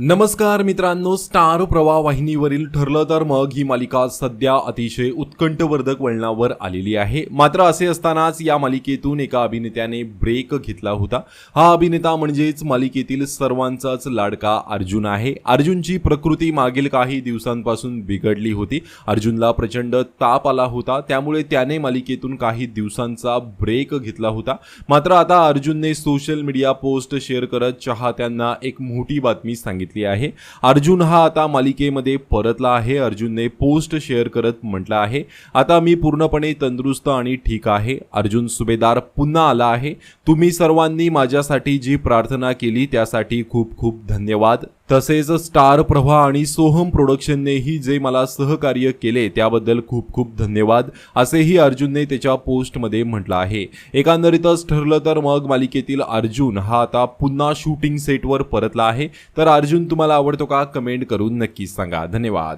नमस्कार मित्रांनो स्टार प्रवाह वाहिनीवरील ठरलं तर मग ही मालिका सध्या अतिशय उत्कंठवर्धक वळणावर आलेली आहे. मात्र असे असतानाच या मालिकेतून एका अभिनेत्याने ब्रेक घेतला होता. हा अभिनेता म्हणजेच मालिकेतील सर्वांचाच लाडका अर्जुन आहे. अर्जुनची प्रकृती मागील काही दिवसांपासून बिघडली होती. अर्जुनला प्रचंड ताप आला होता. त्यामुळे त्याने मालिकेतून काही दिवसांचा ब्रेक घेतला होता. मात्र आता अर्जुनने सोशल मीडिया पोस्ट शेअर करत चाहत्यांना एक मोठी बातमी सांगितली. आहे. अर्जुन हा आता मालिकेमध्ये परतला आहे. अर्जुनने पोस्ट शेअर करत म्हटलं आहे. आता मी पूर्णपणे तंदुरुस्त आणि ठीक आहे. अर्जुन सुभेदार पुन्हा आला आहे. तुम्ही सर्वांनी माझ्यासाठी जी प्रार्थना केली त्यासाठी खूप खूप धन्यवाद. तसेच स्टार प्रभा आणि सोहम प्रोडक्शननेही जे मला सहकार्य केले त्याबद्दल खूप खूप धन्यवाद. असेही अर्जुनने त्याच्या पोस्टमध्ये म्हटलं आहे. एकंदरीतच ठरलं तर मग मालिकेतील अर्जुन हा आता पुन्हा शूटिंग सेटवर परतला आहे. तर अर्जुन तुम्हाला आवडतो का? कमेंट करून नक्कीच सांगा. धन्यवाद.